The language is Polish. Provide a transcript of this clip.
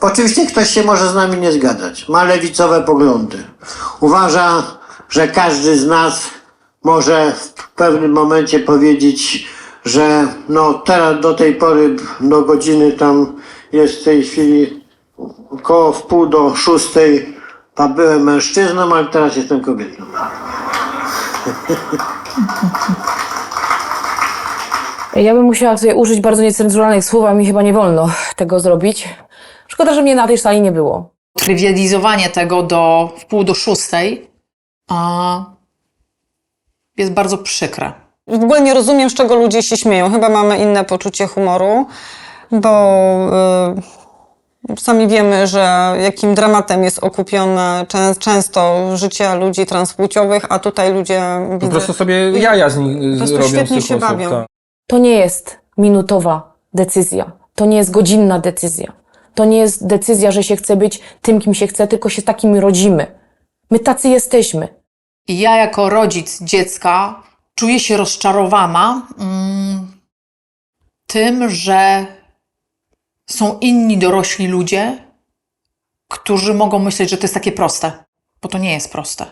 Oczywiście ktoś się może z nami nie zgadzać. Ma lewicowe poglądy. Uważa, że każdy z nas może w pewnym momencie powiedzieć, że no teraz do tej pory do godziny tam jest w tej chwili około w pół do szóstej, a byłem mężczyzną, ale teraz jestem kobietą. Ja bym musiała tutaj użyć bardzo niecenzuralnych słów, a mi chyba nie wolno tego zrobić. Szkoda, że mnie na tej sali nie było. Trywializowanie tego do w pół do szóstej a, jest bardzo przykre. W ogóle nie rozumiem, z czego ludzie się śmieją. Chyba mamy inne poczucie humoru, bo y, sami wiemy, że jakim dramatem jest okupione czę, często życie ludzi transpłciowych, a tutaj ludzie Po widzę, prostu sobie jaja z nich Po prostu robią z świetnie się osób. bawią. Tak. To nie jest minutowa decyzja. To nie jest godzinna decyzja. To nie jest decyzja, że się chce być tym, kim się chce, tylko się takim rodzimy. My tacy jesteśmy. I ja jako rodzic dziecka czuję się rozczarowana mm, tym, że są inni dorośli ludzie, którzy mogą myśleć, że to jest takie proste, bo to nie jest proste.